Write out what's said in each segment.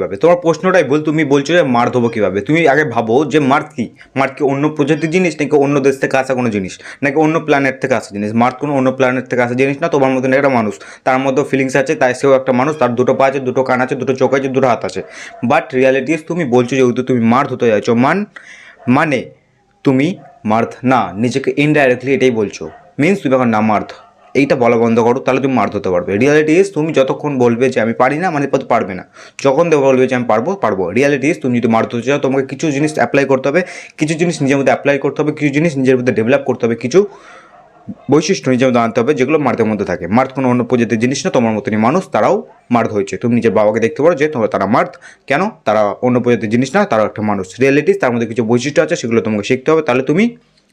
কীভাবে? তোমার প্রশ্নটাই ভুল, তুমি বলছো যে মার দেবো কীভাবে? তুমি আগে ভাবো যে মার্থ কি? মার্থ কি অন্য প্রজাতির জিনিস নাকি অন্য দেশ থেকে আসা কোনো জিনিস? নাকি অন্য প্ল্যানেট থেকে আসা জিনিস? মার্থ কোনো অন্য প্ল্যানেট থেকে আসা জিনিস না, তোমার মতন একটা মানুষ। তার মধ্যেও ফিলিংস আছে, তাই সেও একটা মানুষ, তার দুটো পা আছে, দুটো কান আছে, দুটো চোখ আছে, দুটো হাত আছে। বাট রিয়ালিটি তুমি বলছো যেহেতু তুমি মার্থ হতে যাচ্ছ। মান মানে তুমি মার্থ না, নিজেকে ইনডাইরেক্টলি এটাই বলছো। মিন্স তুমি এখন না মার্থ এইটা বলা বন্ধ করো, তাহলে তুমি মার ধরতে পারবে। রিয়ালিটি ইজ তুমি যতক্ষণ বলবে যে আমি পারি না মানে পারবে না। যখন দেবো বলবে যে আমি পারব পারব। রিয়ালিটি ইজ তুমি যদি মার ধরতে চাও, তোমাকে কিছু জিনিস অ্যাপ্লাই করতে হবে, কিছু জিনিস নিজের মধ্যে অ্যাপ্লাই করতে হবে, কিছু জিনিস নিজের মধ্যে ডেভেলপ করতে হবে, কিছু বৈশিষ্ট্য নিজের মধ্যে আনতে হবে, যেগুলো মার্থের মধ্যে থাকে। মার্থ কোনো অন্য প্রজাতির জিনিস না, তোমার মতনই মানুষ, তারাও মার্থ হয়েছে। তুমি নিজের বাবাকে দেখতে পারো যে তোমার, তারা মার্থ কেন? তারা অন্য প্রজাতির জিনিস না তারা একটা মানুষ। রিয়েলিটিস তার মধ্যে কিছু বৈশিষ্ট্য আছে, সেগুলো তোমাকে শিখতে হবে। তাহলে তুমি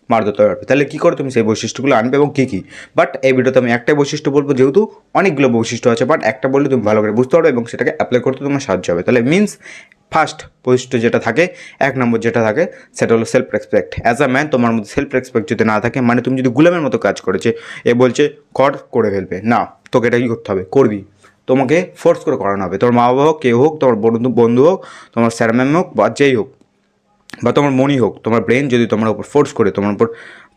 মার্থ হতে পারবে তাহলে কী করে তুমি সেই বৈশিষ্ট্যগুলো আনবে এবং কী কী? বাট এই ভিডিওতে আমি একটাই বৈশিষ্ট্য বলব, যেহেতু অনেকগুলো বৈশিষ্ট্য আছে বাট একটা বললে তুমি ভালো করে বুঝতে পারবে এবং সেটাকে অ্যাপ্লাই করতে তোমার সাহায্য হবে। তাহলে মিন্স ফার্স্ট বৈশিষ্ট্য যেটা থাকে, এক নম্বর যেটা থাকে, সেটা হলো self respect as a man তোমার মধ্যে সেলফ রেসপেক্ট যদি না থাকে মানে তুমি যদি গুলামের মতো কাজ করেছে, এ বলছে, কর, করে ফেলবে। না, তোকে এটা কি করতে হবে, করবি। তোমাকে ফোর্স করে করানো হবে। তোমার মা বাবা হোক, কেউ হোক তোমার বন্ধু বন্ধু হোক, তোমার স্যার ম্যাম হোক, বা যেই হোক বা তোমার মনই হোক, তোমার ব্রেন যদি তোমার উপর ফোর্স করে, তোমার উপর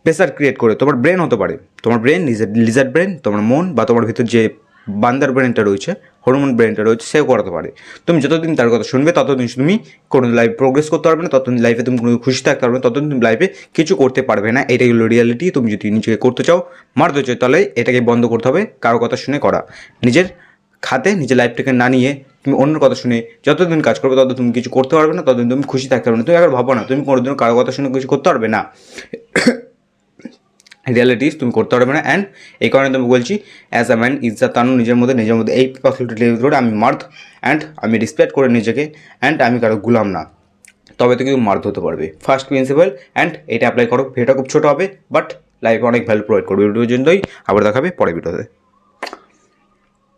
প্রেশার ক্রিয়েট করে, তোমার ব্রেন হতে পারে। তোমার ব্রেন লিজার লিজার ব্রেন তোমার মন বা তোমার ভিতর যে বান্দার ব্রেনটা রয়েছে হরমোন ব্রেনটা রয়েছে, সেও করাতে পারে। তুমি যতদিন তার কথা শুনবে, ততদিন তুমি কোনো লাইফ প্রোগ্রেস করতে পারবে না, ততদিন লাইফে তুমি কোনো খুশি থাকতে পারবে না, ততদিন তুমি লাইফে কিছু করতে পারবে না। এটাই হলো রিয়ালিটি তুমি যদি নিজেকে করতে চাও, মারতে চাও, তাহলে এটাকে বন্ধ করতে হবে, কারও কথা শুনে করা। নিজের খাতে, নিজের লাইফটাকে না নিয়ে তুমি অন্যের কথা শুনে যতদিন কাজ করবে তত তুমি কিছু করতে পারবে না, ততদিন তুমি খুশি থাকতে পারবে না। তুমি একবার ভাবো না, তুমি কোনোদিন কারও কথা শুনে কিছু করতে পারবে না। রিয়ালিটিস তুমি করতে পারবে না। অ্যান্ড এই কারণে তুমি বলছি অ্যাজ আ ম্যান ইজ্জাত তানু নিজের মধ্যে নিজের মধ্যে এই পসিবিলিটি করে আমি মার্থ অ্যান্ড আমি রেসপেক্ট করে নিজেকে অ্যান্ড আমি কারও গুলাম না। তবে তো কিন্তু মার্থ হতে পারবে। ফার্স্ট প্রিন্সিপাল অ্যান্ড এটা অ্যাপ্লাই করো। ভিডিওটা খুব ছোটো হবে বাট লাইফে অনেক ভ্যালু প্রোভাইড করবে। ভিডিও পর্যন্তই, আবার দেখাবে পরে ভিডিওতে